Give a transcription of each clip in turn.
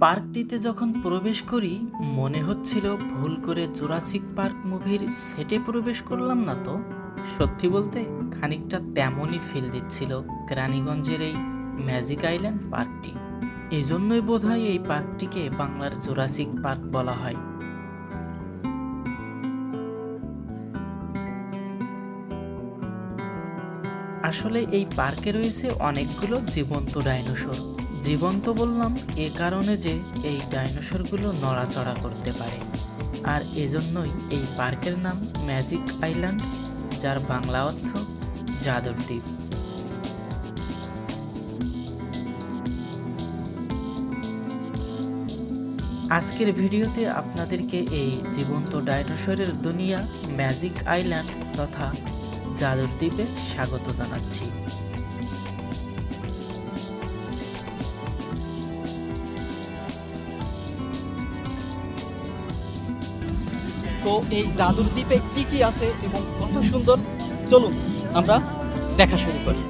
পার্কটিতে যখন প্রবেশ করি, মনে হচ্ছিল ভুল করে জুরাসিক পার্ক মুভির সেটে প্রবেশ করলাম না তো। সত্যি বলতে, খানিকটা তেমনই ফিল দিচ্ছিল রানীগঞ্জের এই ম্যাজিক আইল্যান্ড পার্কটি। এই এজন্যই বোধহয় এই পার্কটিকে বাংলার জুরাসিক পার্ক বলা হয়। আসলে এই পার্কে রয়েছে অনেকগুলো জীবন্ত ডাইনোসর। জীবন্ত বললাম এ কারণে যে এই ডাইনোসরগুলো নড়াচড়া করতে পারে। আর এজন্যই এই পার্কের নাম ম্যাজিক আইল্যান্ড, যার বাংলা অর্থ জাদুর দ্বীপ। আজকের ভিডিওতে আপনাদেরকে এই জীবন্ত ডাইনোসরের দুনিয়া ম্যাজিক আইল্যান্ড তথা জাদুর দ্বীপে স্বাগত জানাচ্ছি। তো এই জাদুর দ্বীপে কি কি আছে এবং কত সুন্দর। চলুন, আমরা দেখা শুরু করি।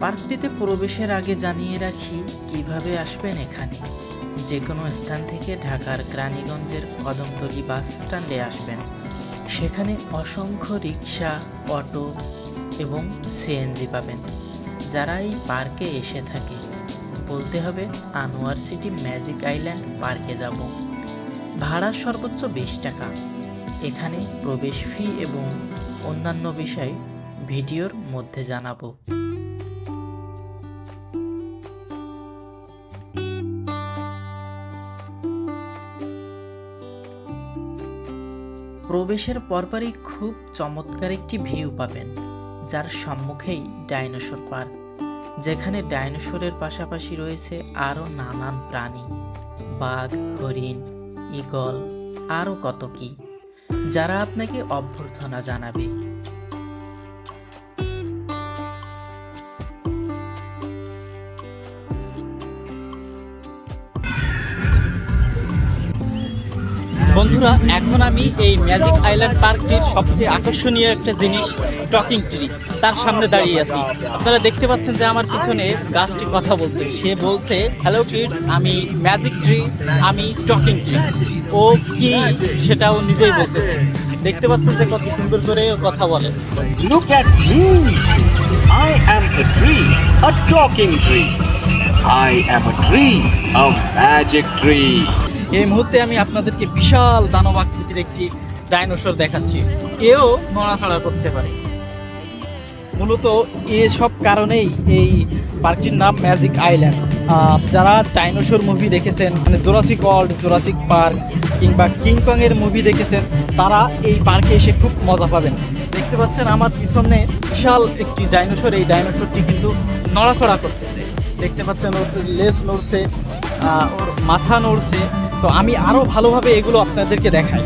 পার্কটিতে প্রবেশের আগে জানিয়ে রাখি, কীভাবে আসবেন এখানে? যে কোনো স্থান থেকে ঢাকার রানীগঞ্জের কদমতলী বাস স্ট্যান্ডে আসবেন। সেখানে অসংখ্য রিক্সা অটো এবং সিএনজি পাবেন। যারা এই পার্কে এসে থাকে বলতে হবে, আনোয়ার সিটি ম্যাজিক আইল্যান্ড পার্কে যাব। ভাড়া সর্বোচ্চ বিশ টাকা। এখানে প্রবেশ ফি এবং অন্যান্য বিষয় ভিডিওর মধ্যে জানাব। প্রবেশের পরপরই খুব চমৎকার একটি ভিউ পাবেন, যার সম্মুখেই ডাইনোসর পার্ক। যেখানে ডাইনোসরের পাশাপাশি রয়েছে আরও নানান প্রাণী। বাঘ, হরিণ ইগল আরও কত কি। যারা আপনাকে অভ্যর্থনা জানাবে। বন্ধুরা এখন আমি এই ম্যাজিক আইল্যান্ড পার্কটির সবচেয়ে আকর্ষণীয় একটা জিনিস টকিং ট্রি তার সামনে দাঁড়িয়ে আছি আপনারা দেখতে পাচ্ছেন যে আমার পিছনে গাছটি কথা বলছে সে বলছে হ্যালো কিডস আমি ম্যাজিক ট্রি আমি টকিং ট্রি ও কি সেটা ও নিজেই বলতেছে দেখতে পাচ্ছেন যে কত সুন্দর করে কথা বলে at me! I am a tree, a talking tree. I am a tree, a magic tree. এই মুহূর্তে আমি আপনাদেরকে বিশাল দানব আকৃতির একটি ডাইনোসর দেখাচ্ছি। এও নড়াচড়া করতে পারে। মূলত এসব কারণেই এই পার্কটির নাম ম্যাজিক আইল্যান্ড। যারা ডাইনোসর মুভি দেখেছেন মানে জোরাসিক ওয়ার্ল্ড, জোরাসিক পার্ক কিংবা কিংকং এর মুভি দেখেছেন, তারা এই পার্কে এসে খুব মজা পাবেন। দেখতে পাচ্ছেন আমার পিছনে বিশাল একটি ডাইনোসর। এই ডাইনোসরটি কিন্তু নড়াচড়া করতেছে। দেখতে পাচ্ছেন ওর লেজ নড়ছে ওর মাথা নড়ছে। তো আমি আরও ভালোভাবে এগুলো আপনাদেরকে দেখাই।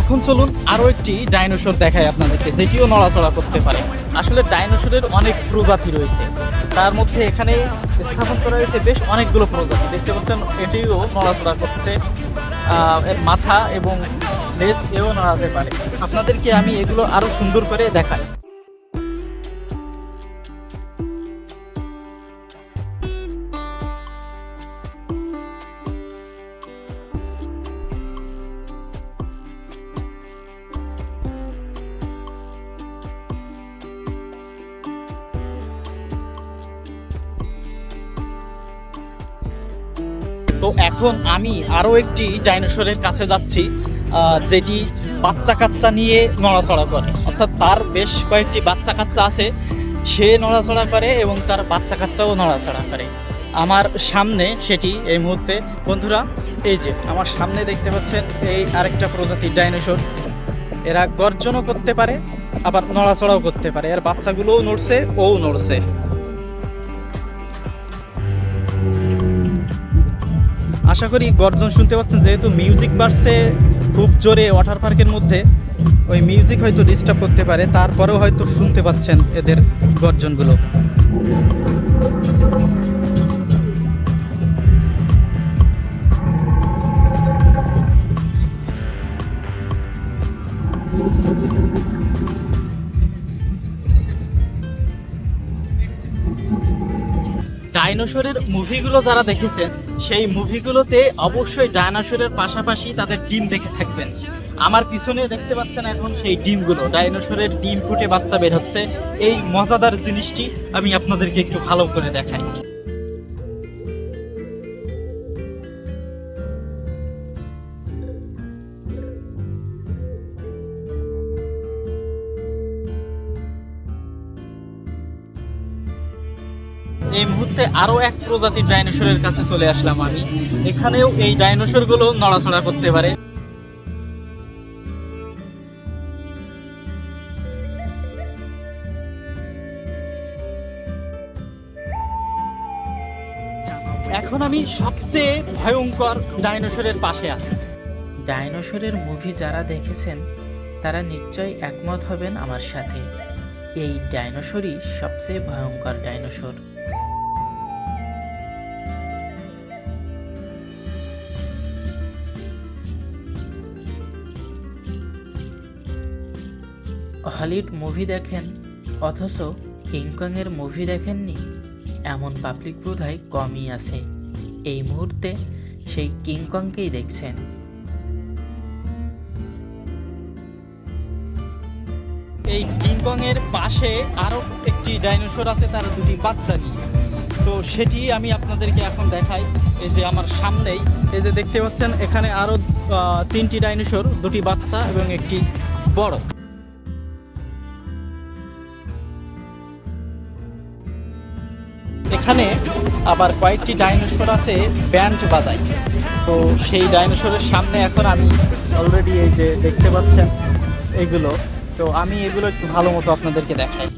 এখন চলুন আরও একটি ডাইনোসর দেখাই আপনাদেরকে, যেটিও নড়াচড়া করতে পারে। আসলে ডাইনোসরের অনেক প্রজাতি রয়েছে। তার মধ্যে এখানে স্থাপন করা হয়েছে বেশ অনেকগুলো প্রজাতি। দেখতে পাচ্ছেন, এটিও নড়াচড়া করতে এর মাথা এবং লেজ এও নড়াতে পারে। আপনাদেরকে আমি এগুলো আরও সুন্দর করে দেখাই। তো এখন আমি আরও একটি ডাইনোসরের কাছে যাচ্ছি যেটি বাচ্চা কাচ্চা নিয়ে নড়াচড়া করে। অর্থাৎ তার বেশ কয়েকটি বাচ্চা কাচ্চা আছে, সে নড়াচড়া করে এবং তার বাচ্চা কাচ্চাও নড়াচড়া করে। আমার সামনে সেটি এই মুহূর্তে। বন্ধুরা, এই যে আমার সামনে দেখতে পাচ্ছেন এই আরেকটা প্রজাতির ডাইনোসর। এরা গর্জনও করতে পারে, আবার নড়াচড়াও করতে পারে। এর বাচ্চাগুলোও নড়ছে, ও নড়ছে। আশা করি গর্জন শুনতে পাচ্ছেন, যেহেতু মিউজিক বাড়ছে খুব জোরে ওয়াটার পার্কের মধ্যে, ওই মিউজিক হয়তো ডিস্টার্ব করতে পারে, তারপরেও হয়তো শুনতে পাচ্ছেন এদের গর্জনগুলো। ডাইনোসরের মুভিগুলো যারা দেখেছেন সেই মুভিগুলোতে অবশ্যই ডায়নোসরের পাশাপাশি তাদের ডিম দেখে থাকবেন। আমার পিছনে দেখতে পাচ্ছেন এখন সেই ডিমগুলো। ডাইনোসরের ডিম ফুটে বাচ্চা বের হচ্ছে। এই মজাদার জিনিসটি আমি আপনাদেরকে একটু ভালো করে দেখাই। এই মুহূর্তে আরও এক প্রজাতির ডাইনোসরের কাছে চলে আসলাম আমি। এখানেও এই ডাইনোসরগুলো নড়াচড়া করতে পারে। এখন আমি সবচেয়ে ভয়ঙ্কর ডাইনোসরের পাশে আছি। ডাইনোসরের মুভি যারা দেখেছেন, তারা নিশ্চয়ই একমত হবেন আমার সাথে। এই ডাইনোসরই সবচেয়ে ভয়ঙ্কর ডাইনোসর। হলিউড মুভি দেখেন? অথচ কিংকংয়ের মুভি দেখেননি? এমন পাবলিক বোধহয় কমই আছে। এই মুহূর্তে সেই কিংকংকেই দেখছেন। এই কিংকং এর পাশে আরও একটি ডাইনোসর আছে, তার দুটি বাচ্চা নিয়ে। তো সেটি আমি আপনাদেরকে এখন দেখাই। এই যে আমার সামনেই, এই যে দেখতে পাচ্ছেন, এখানে আরও তিনটি ডাইনোসর দুটি বাচ্চা এবং একটি বড়। এখানে আবার কয়েকটি ডাইনোসর আছে ব্যান্ড বাজায়। তো সেই ডাইনোসরের সামনে এখন আমি অলরেডি এই যে দেখতে পাচ্ছেন এগুলো। তো আমি এগুলো একটু ভালো মতো আপনাদেরকে দেখাই।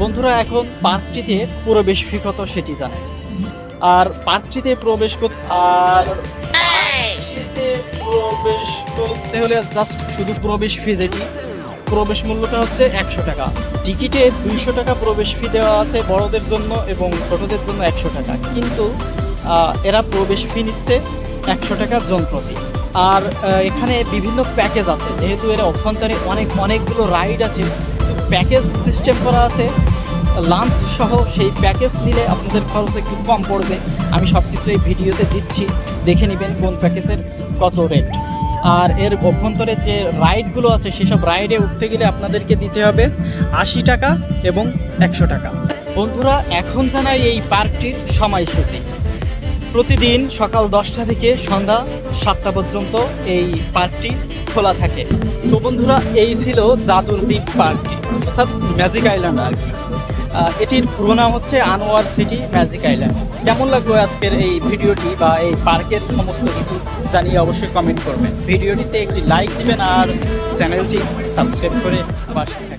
বন্ধুরা এখন পার্কটিতে প্রবেশ ফি কত সেটি জানে। আর পার্কটিতে প্রবেশ করতে আর প্রবেশ করতে হলে জাস্ট শুধু প্রবেশ ফি যেটি প্রবেশ মূল্যটা হচ্ছে একশো টাকা। টিকিটে দুইশো টাকা প্রবেশ ফি দেওয়া আছে বড়দের জন্য এবং ছোটদের জন্য একশো টাকা। কিন্তু এরা প্রবেশ ফি নিচ্ছে একশো টাকা যন্ত্রটি আর এখানে বিভিন্ন প্যাকেজ আছে। যেহেতু এরা অভ্যন্তরে অনেক, অনেকগুলো রাইড আছে প্যাকেজ সিস্টেম করা আছে। লাঞ্চ সহ সেই প্যাকেজ নিলে আপনাদের খরচ একটু কম পড়বে। আমি সব কিছু এই ভিডিওতে দিচ্ছি। দেখে নেবেন কোন প্যাকেজের কত রেট আর এর অভ্যন্তরে যে রাইডগুলো আছে, সেসব রাইডে উঠতে গেলে আপনাদেরকে দিতে হবে আশি টাকা এবং একশো টাকা। বন্ধুরা, এখন জানাই এই পার্কটির সময়সূচি। প্রতিদিন সকাল দশটা থেকে সন্ধ্যা সাতটা পর্যন্ত এই পার্কটি খোলা থাকে। তো বন্ধুরা, এই ছিল জাদুর দ্বীপ পার্কটি, অর্থাৎ ম্যাজিক আইল্যান্ড আর এটির পুরো নাম হচ্ছে আনোয়ার সিটি ম্যাজিক আইল্যান্ড কেমন লাগল আজকের এই ভিডিওটি বা এই পার্কের সমস্ত কিছু জানিয়ে অবশ্যই কমেন্ট করবেন ভিডিওটিতে একটি লাইক দিবেন আর চ্যানেলটি সাবস্ক্রাইব করে পাশে।